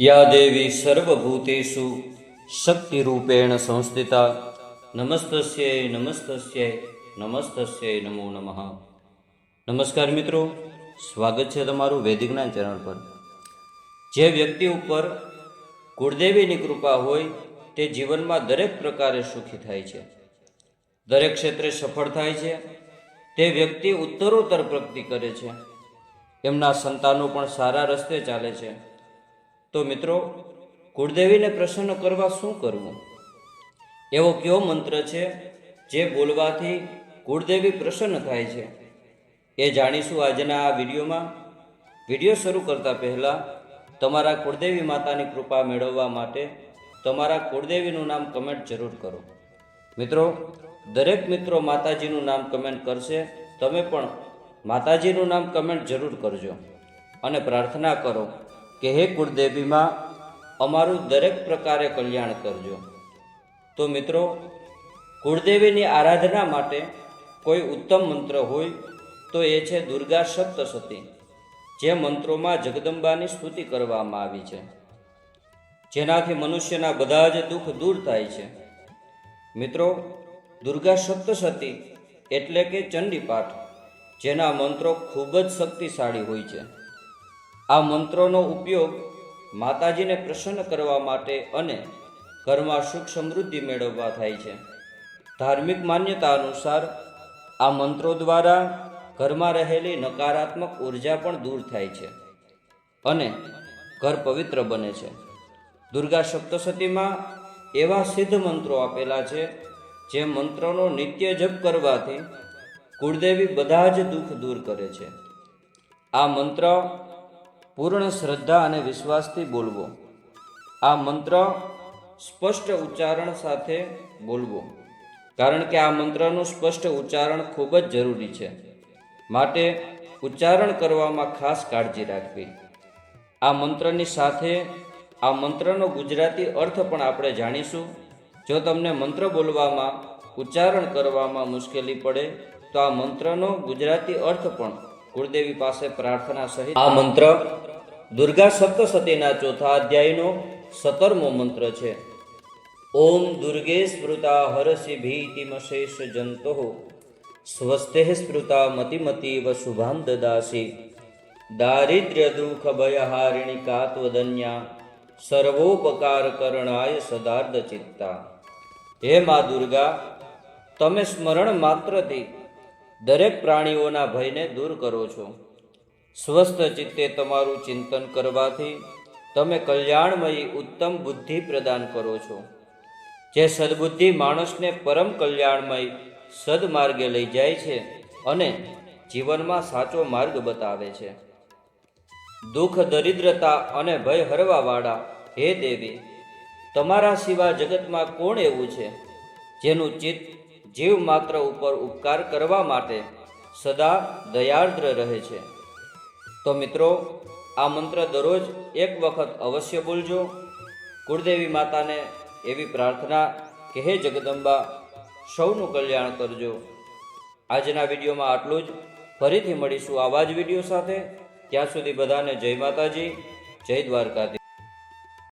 યા દેવી સર્વભૂતેષુ શક્તિરૂપેણ સંસ્થિતા, નમસ્તસ્યૈ નમસ્તસ્યૈ નમસ્તસ્યૈ નમો નમઃ. નમસ્કાર મિત્રો, સ્વાગત છે તમારું વૈદિક જ્ઞાન ચેનલ પર. જે વ્યક્તિ ઉપર કુળદેવીની કૃપા હોય, તે જીવનમાં દરેક પ્રકારે સુખી થાય છે. દરેક ક્ષેત્રે સફળ થાય છે. તે વ્યક્તિ ઉત્તરોત્તર પ્રગતિ કરે છે. એમના સંતાનો પણ સારા રસ્તે ચાલે છે. તો મિત્રો, કુળદેવીને પ્રસન્ન કરવા શું કરવું? એવો કયો મંત્ર છે જે બોલવાથી કુળદેવી પ્રસન્ન થાય છે? એ જાણીશું આજના આ વિડીયોમાં. વીડિયો શરૂ કરતા પહેલાં, તમારા કુળદેવી માતાની કૃપા મેળવવા માટે તમારા કુળદેવીનું નામ કમેન્ટ જરૂર કરો. મિત્રો, દરેક મિત્રો માતાજીનું નામ કમેન્ટ કરશે, તમે પણ માતાજીનું નામ કમેન્ટ જરૂર કરજો અને પ્રાર્થના કરો કે હે કુળદેવીમાં, અમારું દરેક પ્રકારે કલ્યાણ કરજો. તો મિત્રો, કુળદેવીની આરાધના માટે કોઈ ઉત્તમ મંત્ર હોય તો એ છે દુર્ગા સપ્તસતી જે મંત્રોમાં જગદંબાની સ્તુતિ કરવામાં આવી છે. જેનાથી મનુષ્યના બધા જ દુઃખ દૂર થાય છે. મિત્રો, દુર્ગા સપ્તસતી એટલે કે ચંડીપાઠ, જેના મંત્રો ખૂબ જ શક્તિશાળી હોય છે. આ મંત્રોનો ઉપયોગ માતાજીને પ્રસન્ન કરવા માટે અને ઘરમાં સુખ સમૃદ્ધિ મેળવવા થાય છે. ધાર્મિક માન્યતા અનુસાર આ મંત્રો દ્વારા ઘરમાં રહેલી નકારાત્મક ઊર્જા પણ દૂર થાય છે અને ઘર પવિત્ર બને છે. દુર્ગા સપ્તસતીમાં એવા સિદ્ધ મંત્રો આપેલા છે, જે મંત્રોનો નિત્ય જપ કરવાથી કુળદેવી બધા જ દુઃખ દૂર કરે છે. આ મંત્ર પૂર્ણ શ્રદ્ધા અને વિશ્વાસથી બોલવો. આ મંત્ર સ્પષ્ટ ઉચ્ચારણ સાથે બોલવો. કારણ કે આ મંત્રનું સ્પષ્ટ ઉચ્ચારણ ખૂબ જ જરૂરી છે. માટે ઉચ્ચારણ કરવામાં ખાસ કાળજી રાખવી. આ મંત્રની સાથે આ મંત્રનો ગુજરાતી અર્થ પણ આપણે જાણીશું. જો તમને મંત્ર બોલવામાં, ઉચ્ચારણ કરવામાં મુશ્કેલી પડે, તો આ મંત્રનો ગુજરાતી અર્થ પણ કુળદેવી પાસે પ્રાર્થના સહિત આ મંત્ર દુર્ગા સપ્તસતીના ચોથા અધ્યાયનો સતરમો મંત્ર છે. ઓમ દુર્ગે સ્મૃતા હરસિ ભીતિમશેષ જંતો સ્વસ્તે સ્મૃતા મતિમતીવ શુભામ દદાસી. દારિદ્ર્ય દુઃખ ભયહારિણી કાત્વદન્યા સર્વોપકાર કરણાય સદાર્ધ ચિત્તા હે મા દુર્ગા, તમે સ્મરણ માત્રથી દરેક પ્રાણીઓના ભયને દૂર કરો છો. સ્વસ્થ ચિત્તે તમારું ચિંતન કરવાથી તમે કલ્યાણમયી ઉત્તમ બુદ્ધિ પ્રદાન કરો છો. જે સદબુદ્ધિ માણસને પરમ કલ્યાણમય સદમાર્ગે લઈ જાય છે અને જીવનમાં સાચો માર્ગ બતાવે છે. દુઃખ, દરિદ્રતા અને ભય હરવાવાળા, હે દેવી, તમારા સિવા જગતમાં કોણ એવું છે? જેનું ચિત્ત જીવ માત્ર ઉપર ઉપકાર કરવા માટે સદા દયાર્દ્ર રહે છે. તો મિત્રો, આ મંત્ર દરરોજ એક વખત અવશ્ય બોલજો. કુળદેવી માતાને એવી પ્રાર્થના કે હે જગદંબા, સૌનું કલ્યાણ કરજો. આજના વિડીયોમાં આટલું જ. ફરીથી મળીશું આવા જ વીડિયો સાથે. ત્યાં સુધી બધાને જય માતાજી, જય દ્વારકાધી